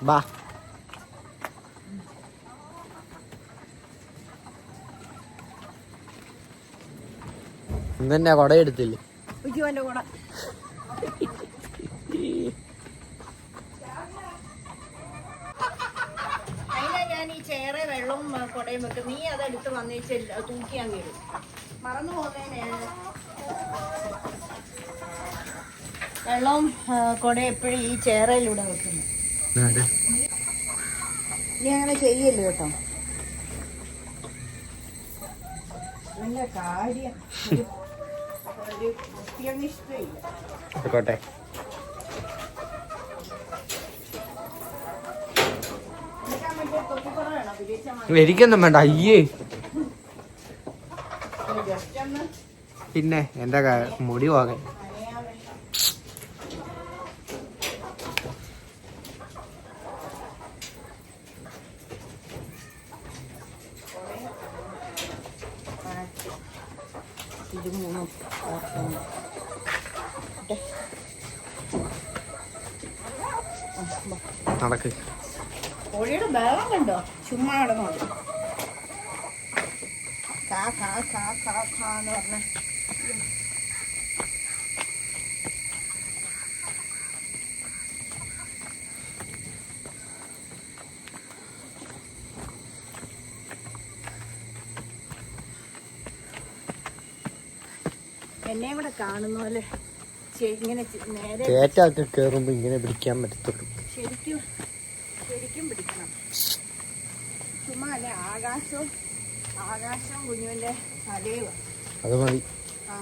ബാ ഇന്നെ കൊട എടുത്തില്ലേ? ചേറെ വെള്ളവും കൊടയും വെക്കും നീ അതെടുത്ത് വന്നേച്ച് തൂക്കിയാൻ വീടും മറന്നു പോകുന്നതിന് വെള്ളവും കുടയും എപ്പോഴും ഈ ചേറയിലൂടെ വെക്കുന്നു. നീ അങ്ങനെ ചെയ്യല്ലോ കേട്ടോ? നല്ല കാര്യം. എനിക്കൊന്നും വേണ്ട അയ്യേ. പിന്നെ എന്താ മുടി പോകാൻ നനയാൻ വേണ്ടി ഇത് മൂന്നും ഓർക്കണം. ഇട്ടെ. ആ, ബാ. നടക്ക്. കോഴിയുടെ ബഹളം കണ്ടോ? ചുമ്മാ കാ കാ കാ കാ കാ എന്ന് പറഞ്ഞ. കൂടെ കാണുന്ന പോലെ ഇങ്ങനെ നേരെ കേറ്റൊക്കെ കേറുമ്പോ ഇങ്ങനെ പിടിക്കാൻ പറ്റത്തുള്ളൂ. ശരിക്കും ശരിക്കും പിടിക്കണം. ചുമ്മാ അല്ലേ ആകാശവും ആകാശവും കുഞ്ഞുവിന്റെ തലയുവാ അത് മതി. ആ.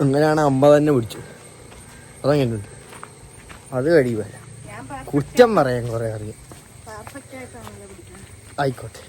അങ്ങനെയാണ് അമ്മ തന്നെ പിടിച്ചു അതങ്ങനെ അത് കഴിയുമല്ല. കുറ്റം പറയാൻ കുറെ അറിയാം. ആയിക്കോട്ടെ.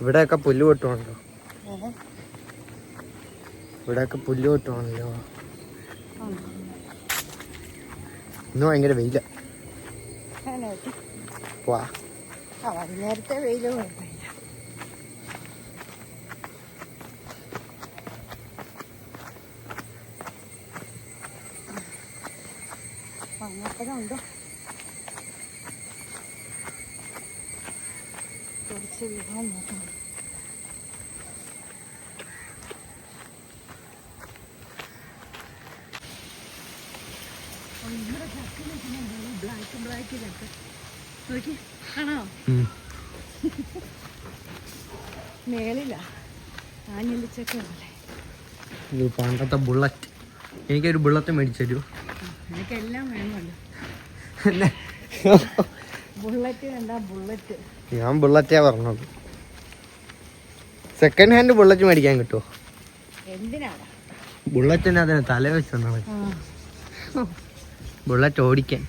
ഇവിടെയൊക്കെ പുല്ല് പൊട്ടുവാണല്ലോ ഇവിടെയൊക്കെ പുല്ല് പൊട്ടുവാണല്ലോ ഇന്ന് ഭയങ്കര വെയില. വാ. വൈകുന്നേരത്തെ കുഴപ്പമില്ല. വന്നപ്പോഴുണ്ടോ കുറച്ച് വീഴാൻ നോക്കണം ബ്ലാക്ക് ബ്ലാക്കിലൊക്കെ നോക്കി ആണോ മേളില ആഞ്ഞിലിച്ചൊക്കെ ഇത് പണ്ടത്തെ ബുള്ളറ്റ്. എനിക്കൊരു ബുള്ളറ്റ് മേടിച്ചു തരൂ. എനിക്കെല്ലാം വേണമല്ലോ. ഞാൻ ബുള്ളറ്റാ പറഞ്ഞത്. സെക്കൻഡ് ഹാൻഡ് ബുള്ളറ്റ് മേടിക്കാൻ കിട്ടുമോ ബുള്ളറ്റ് ബുള്ളറ്റിന് അതിന് തല വെച്ചാണ് ബുള്ളറ്റ് ഓടിക്കാൻ.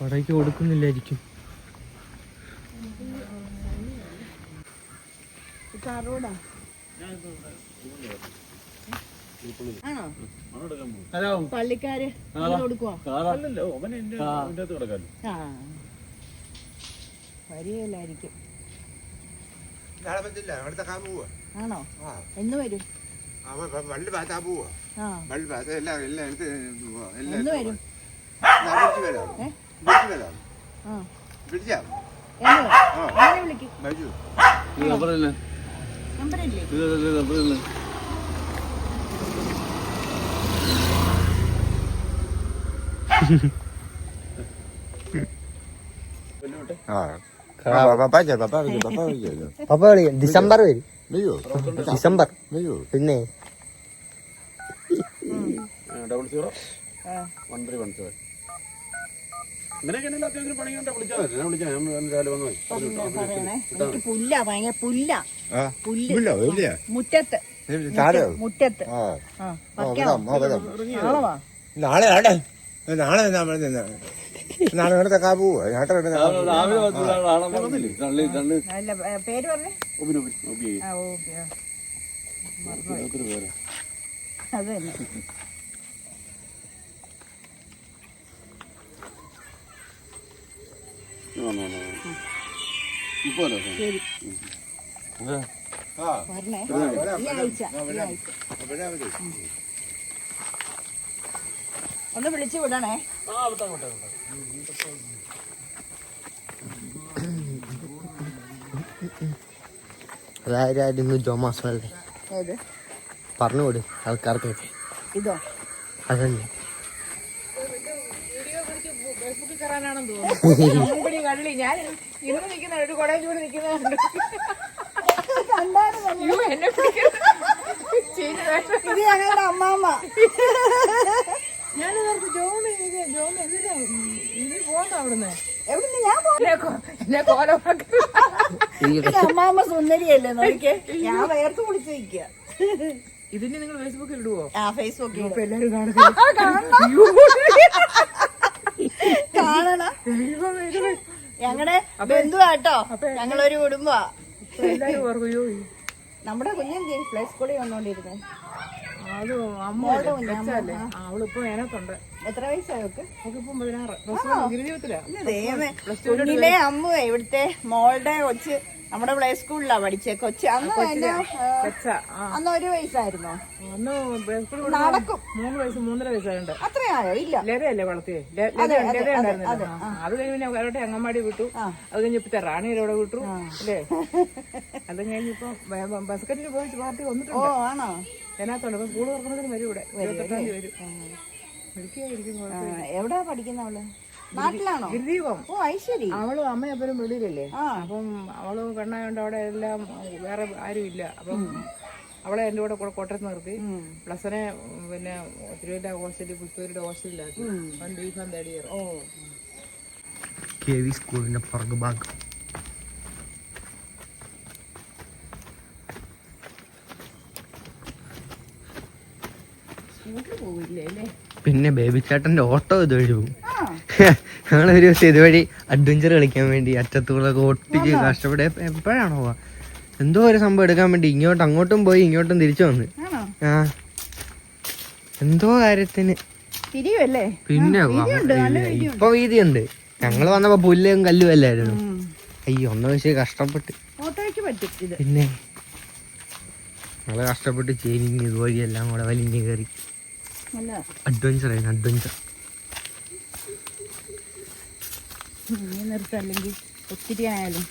വാടകയ്ക്ക് കൊടുക്കുന്നില്ലായിരിക്കും. കാറോടാ ആണോ? പള്ളിക്കാര് കൊടുക്കുവോ? ആ. വരികയില്ലായിരിക്കും. ആണോ? ആ. എന്ന് വരും? വള്ളി പാത്താ പോവാ വള്ളി പാത്ത എല്ലാം എല്ലാം എടുത്ത് എന്ന് വരാം ഏ? വിളിച്ച് വരാം ആ വിളിച്ചാം എന്ന് ആ അങ്ങനെ വിളിക്കും ബൈജു നമ്പറില്ലേ ആ പപ്പാ വിളിക്കാം ഡിസംബർ വരും. ഡിസംബർ. പിന്നെ? Double zero one three one seven പുല്ല ഭയങ്കര പുല്ല. പുല്ല്. മുറ്റത്ത്. മുറ്റത്ത്. നാളെ ആടെ നാളെ നിന്നാ മതി നിന്നാ തെക്കാ തെക്കാ നാളെ വന്നില്ലേ തള്ളി തള്ളി. അല്ല ഏ, പേര് പറഞ്ഞേ? അത് തന്നെ. ഇപ്പൊ ശരി. വരണേ ഈ ആഴ്ച ഈ ആഴ്ച. ഒന്ന് വിളിച്ചു വിടണേ. അതായിരുന്നു ജോമാസല്ലേ ഏത്? പറഞ്ഞുകൊടു ആൾക്കാർക്കൊക്കെ. ഇതോ? അതന്നെ. ഞാൻ ഇന്ന് നിൽക്കുന്ന ഒരു കുടയിൽ ചൂട് നിൽക്കുന്നുണ്ട് എന്നെ ഇത് ഞങ്ങളുടെ അമ്മാമ്മ. ഞാൻ ജോൺ ജോൺ എന്തിനാ ഇനി പോകണ്ട അവിടുന്ന്? എവിടുന്ന് ഞാൻ എന്നെ കോലമാക്കി അമ്മാമ്മ സുന്ദരിയല്ലേ നോക്കിയേ? ഞാൻ വേർത്ത് കുളിച്ച് നിൽക്കുക ഇതിന് നിങ്ങൾ ഫേസ്ബുക്കിൽ ഇടുവോ? ആ ഫേസ്ബുക്കിൽ കാണുന്നത് കാണണം. ഞങ്ങളുടെ ബന്ധുവാട്ടോ. ഞങ്ങളൊരു കുടുംബ നമ്മുടെ കുഞ്ഞെന്തി പ്ലേ സ്കൂളിൽ വന്നോണ്ടിരുന്നേ. അത് അവളിപ്പോ അതിനകത്തുണ്ട്. എത്ര വയസ്സായൊക്കെ അവൾക്കിപ്പം പതിനാറ്. പ്ലസ് വൺ ഗിരിജീവിതത്തിലാ ദൈവമേ. അമ്മ ഇവിടുത്തെ മോളുടെ കൊച്ച് നമ്മുടെ പ്ലേ സ്കൂളിലാ പഠിച്ചേ. കൊച്ച് അന്ന് അന്ന് ഒരു വയസ്സായിരുന്നോ? അന്ന് നടക്കും. മൂന്ന് വയസ്സ് മൂന്നര വയസ്സായുണ്ട്. അത്രയായോ? ഇല്ല. ലതയല്ലേ വളർത്തിയേ? അതെ, കഴിഞ്ഞ് പിന്നെ അവരുടെ അങ്ങന്മാടി വിട്ടു. അത് കഴിഞ്ഞ ഇപ്പത്തെ റാണിയുടെ അവിടെ വിട്ടു. അല്ലേ? അത് കഴിഞ്ഞിപ്പോ ബസ്കറ്റിൽ പോയി പാർട്ടി ഓ വന്നിട്ടുണ്ട് ആണോ? ഇപ്പൊ സ്കൂൾ തുറക്കുന്നതിന് വരും ഇവിടെ. ഇരുപത്തെട്ടാം തീയതി വരും. എവിടാ പഠിക്കുന്ന അവൾ? നാട്ടിലാണോ? ഗിരിദീപം. ഓ ഐശ്വരി. അവളും അമ്മയും അപ്പനും വെളിയിലല്ലേ. അപ്പം അവൾ പെണ്ണായോണ്ട് അവിടെ എല്ലാം വേറെ ആരും ഇല്ല. അപ്പം അവളെ എന്റെ കൂടെ കൂടെ കോട്ടയത്ത് നിർത്തി. പ്ലസനെ പിന്നെ തിരുവല്ല ഹോസ്റ്റലിൽ പുത്തൂരുടെ ഹോസ്റ്റലിലാക്കി. One B fan third year ഓ. കെ വി സ്കൂളിന്റെ പുറകു പിന്നെ ബേബി ചേട്ടന്റെ ഓട്ടോ ഇതുവഴി പോകും ആ. ഞങ്ങളൊരു ദിവസം ഇതുവഴി അഡ്വഞ്ചർ കളിക്കാൻ വേണ്ടി അറ്റത്തൂളൊക്കെ ഒട്ടിച്ച് കഷ്ടപ്പെടെ എപ്പോഴാണോ പോവാ? എന്തോ ഒരു സംഭവം എടുക്കാൻ വേണ്ടി ഇങ്ങോട്ട് അങ്ങോട്ടും പോയി ഇങ്ങോട്ടും തിരിച്ചു വന്ന്. ആ. എന്തോ കാര്യത്തിന്. പിന്നെ ഇപ്പൊ വീതിയുണ്ട്. ഞങ്ങൾ വന്നപ്പോ പുല്ലും കല്ലും അല്ലായിരുന്നു. അയ്യോ ഒന്ന് പക്ഷേ കഷ്ടപ്പെട്ട്. പിന്നെ ഞങ്ങൾ കഷ്ടപ്പെട്ട് ചേരിഞ്ഞ് ഇതുവഴി എല്ലാം കൂടെ വലിഞ്ഞ് കയറി. അഡ്വഞ്ചർ ആയിരുന്നു അഡ്വഞ്ചർ നിർത്തല്ലെങ്കിൽ ഒത്തിരി ആയാലും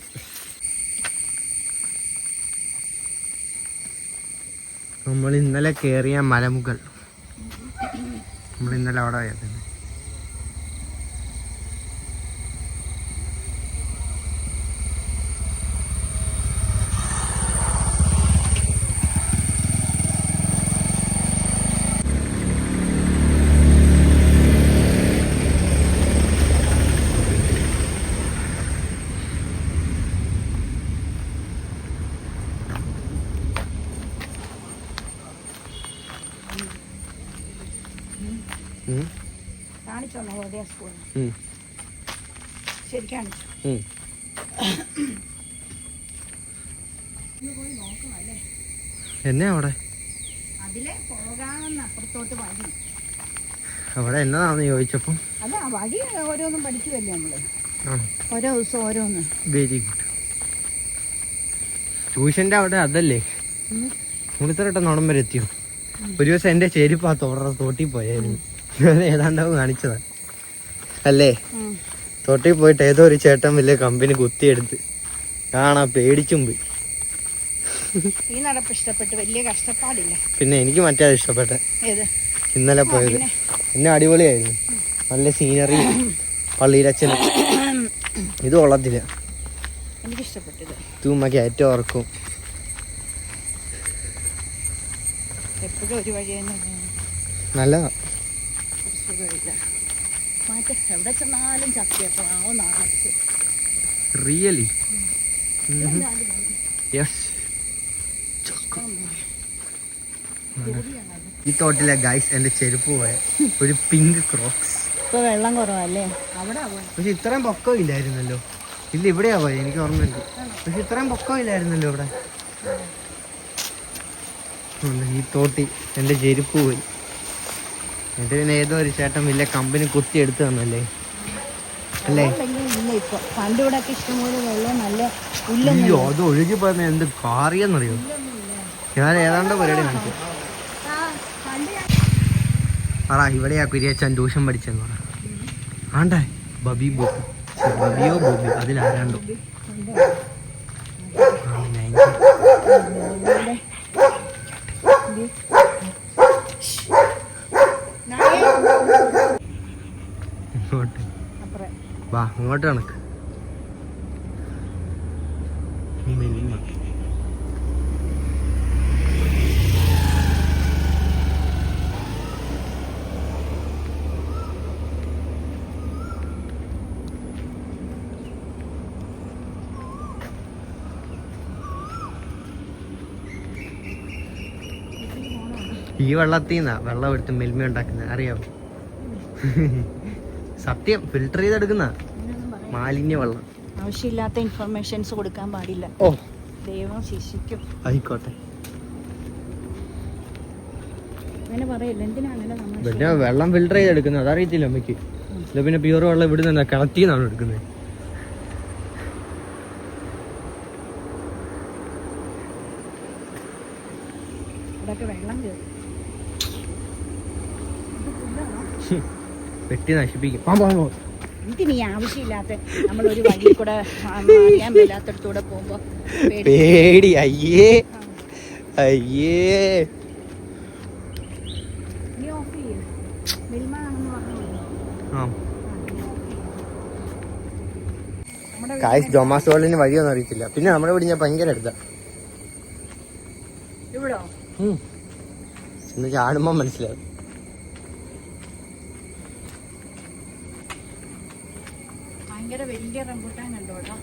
നമ്മൾ ഇന്നലെ കയറിയ മലമുകൾ. നമ്മൾ ഇന്നലെ അവിടെ ആയിരുന്നു ഉം. കാണിച്ചോ. ശരി കാണിച്ചു. എന്നെ അവിടെ? അതിലെ പോകാമെന്ന് അപ്പുറത്തോട്ട് വഴി. അവിടെ എന്നതാന്ന് ചോദിച്ചപ്പം? വഴി ഓരോന്നും പഠിക്കുമല്ലേ നമ്മൾ? ഓരോ ദിവസം ഓരോന്ന്. Very good. ട്യൂഷന്റെ അവിടെ അതല്ലേ? നോടം വരെ എത്തിയോ ഒരു ദിവസം എന്റെ ചെരുപ്പ് ആ തോടറ തോട്ടി പോയായിരുന്നു. ഞാൻ ഏതാണ്ടാവും കാണിച്ചതാ. അല്ലേ? തോട്ടി പോയിട്ട് ഏതോ ഒരു ചേട്ടൻ വലിയ കമ്പനി കുത്തിയെടുത്ത് കാണാ പേടിച്ചും പോയി. ഈ നടപ്പ് ഇഷ്ടപ്പെട്ട് വലിയ കഷ്ടപ്പാടില്ല. പിന്നെ എനിക്ക് മറ്റേ ഇഷ്ടപ്പെട്ട. ഇന്നലെ പോയത്. പിന്നെ? അടിപൊളിയായിരുന്നു. നല്ല സീനറി പള്ളിയിലച്ചന്. ഇത് കൊള്ളത്തില്ല. എനിക്കിഷ്ടപ്പെട്ടത്. തൂമ്മക്ക് ഏറ്റവും ഉറക്കും. എപ്പോഴും ഒരു വഴി തന്നെ പോകുന്നു. നല്ലതാ. സുഖമില്ല. മാറ്റ എവിടെ ചെന്നാലും ചക്കയപ്പം ആവോ നാളെ റിയലി യെസ് ഈ തോട്ടിലെ ഗൈസ് എന്റെ ചെരുപ്പ് പോയ ഒരു പിങ്ക് ക്രോക്സ് ഇപ്പൊ വെള്ളം കുറവല്ലേ? അവിടെ പക്ഷെ ഇത്രയും പൊക്കം ഇല്ലായിരുന്നല്ലോ. ഇല്ല ഇവിടെയാ പോയത് എനിക്ക് ഓർമ്മയില്ല. പക്ഷെ ഇത്രയും പൊക്കം ഇല്ലായിരുന്നല്ലോ ഇവിടെ. ഈ തോട്ടി എന്റെ ചെരുപ്പ് പോയി. എന്നിട്ട് പിന്നെ ഏതോ ഒരു ചേട്ടൻ വലിയ കമ്പനി കുത്തി എടുത്തു തന്നല്ലേ? അല്ലേ? അയ്യോ അത് ഒഴുകി പറഞ്ഞ എന്ത് കാറിയെന്നറിയോ? ഞാൻ ഏതാണ്ട് പരിപാടി കാണിച്ചു. പറ ഇവിടെയാ കുര്യച്ചൻ ട്യൂഷൻ പഠിച്ചെന്ന് പറ. ആണ്ടേ ബബി ബോബി ബബിയോ ബോബി അതിലാരാണ്ടോ ആ, നൈന്റി. ഇങ്ങോട്ട് അപ്പുറം വാ അങ്ങോട്ട് കണക്ക്. ഈ വെള്ളത്തിൽ നിന്നാ വെള്ളം എടുത്ത് മെൽമ ഉണ്ടാക്കുന്നത് അറിയാമോ സത്യം ഫിൽട്ടർ ചെയ്തെടുക്കുന്ന. മാലിന്യ വെള്ളം ആവശ്യമില്ലാത്ത ഇൻഫർമേഷൻസ് കൊടുക്കാൻ പാടില്ല. ഓ. ദൈവം ശിക്ഷിക്കും. ആയിക്കോട്ടെ. അങ്ങനെ പറയില്ല എന്തിനാ അങ്ങനെ നമ്മൾ പിന്നെ വെള്ളം ഫിൽട്ടർ ചെയ്തെടുക്കുന്നത് അതറിയത്തില്ല അമ്മയ്ക്ക്? ഇത് പിന്നെ പ്യൂർ വെള്ളം ഇവിടെ നിന്ന് കിണറ്റിൽ നിന്നാണ് എടുക്കുന്നത്. ഇവിടെയൊക്കെ വെള്ളം കയറും വെട്ടി നശിപ്പിക്കും. എന്തിനീ ആവശ്യമില്ലാത്ത നമ്മൾ ഒരു വഴി കൂടെ അറിയാൻ മേലാത്തടത്തൂടെ പോകുമ്പോ പേടി. അയ്യേ. അയ്യേ. കായ്സ് ജൊമാസ് വേൾഡിന് വഴിയൊന്നും അറിയത്തില്ല. പിന്നെ നമ്മുടെ വീട് ഞാൻ ഭയങ്കര അടുത്ത. ചാടുമ്പോ മനസ്സിലാവും. ഭയങ്കര വലിയ റംബൂട്ടാൻ കണ്ടോ കേട്ടോ.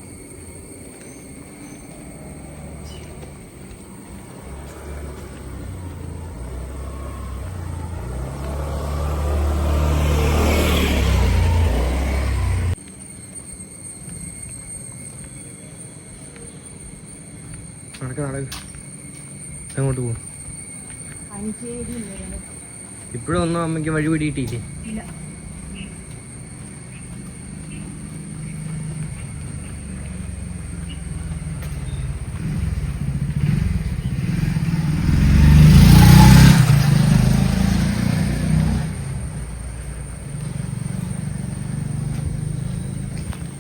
നടക്ക് നടക്ക് എങ്ങോട്ട് പോകും അഞ്ചേരി ഇപ്പോഴും ഒന്നും അമ്മയ്ക്ക് വഴി പിടിയിട്ടില്ലേ ഇല്ല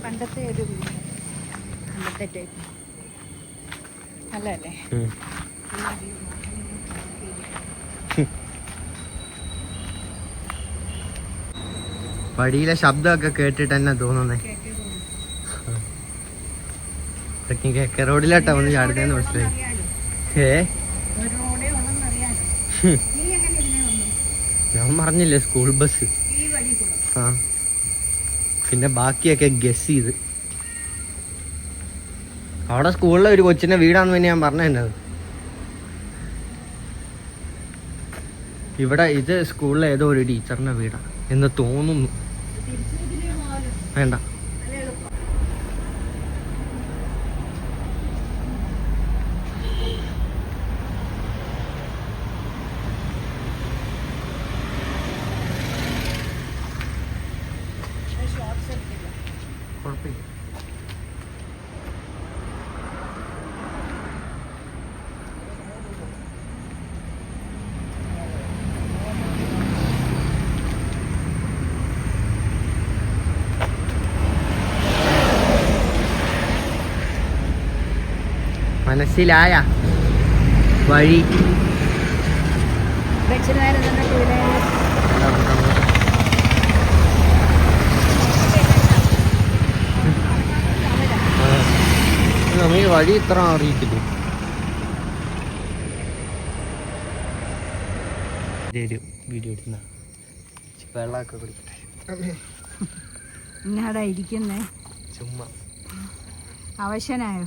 പണ്ടത്തെ ഒരു വീട് ടൈപ്പ് നല്ലതല്ലേ. വഴിയിലെ ശബ്ദമൊക്കെ കേട്ടിട്ട് തന്നെ തോന്നുന്നേ. ഇതൊക്കെ കേക്കെ റോഡിലോട്ടാ വന്ന് ചാടുന്നതെന്ന് മനസ്സിലായി. ഏ? ഞാൻ പറഞ്ഞില്ലേ സ്കൂൾ ബസ്. ആ. പിന്നെ ബാക്കിയൊക്കെ ഗസ് ചെയ്ത്. അവിടെ സ്കൂളിലെ ഒരു കൊച്ചിന്റെ വീടാന്ന് പിന്നെ ഞാൻ പറഞ്ഞത് ഇവിടെ ഇത് സ്കൂളിലെ ഏതോ ഒരു ടീച്ചറിന്റെ വീടാ എന്ന് തോന്നുന്നു. വേണ്ട. കുഴപ്പമില്ല. മനസ്സിലായ വഴി. നമുക്ക് വഴി ഇത്ര അറിയത്തില്ലേ? ഒരു വീഡിയോ എടുക്കുന്ന വെള്ളമൊക്കെ കുടിക്കട്ടെ. ഇന്നാടാ ഇരിക്കുന്നേ. ചുമ്മാ. അവശനായോ.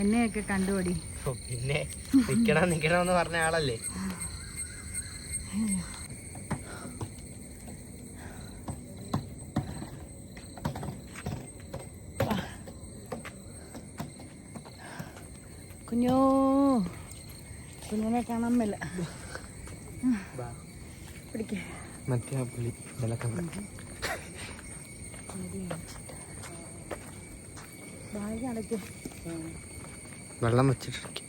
എന്നെയൊക്കെ കണ്ടുപടി. പിന്നെ നിക്കണം നിക്കണം എന്ന് പറഞ്ഞ ആളല്ലേ? കുഞ്ഞോ കുഞ്ഞിനെ കാണാൻ മേല. പിടിക്കേ. മറ്റേ പുളി വിളക്കം ബാഗ് അടയ്ക്കും വെള്ളം വെച്ചിട്ടിരിക്കും.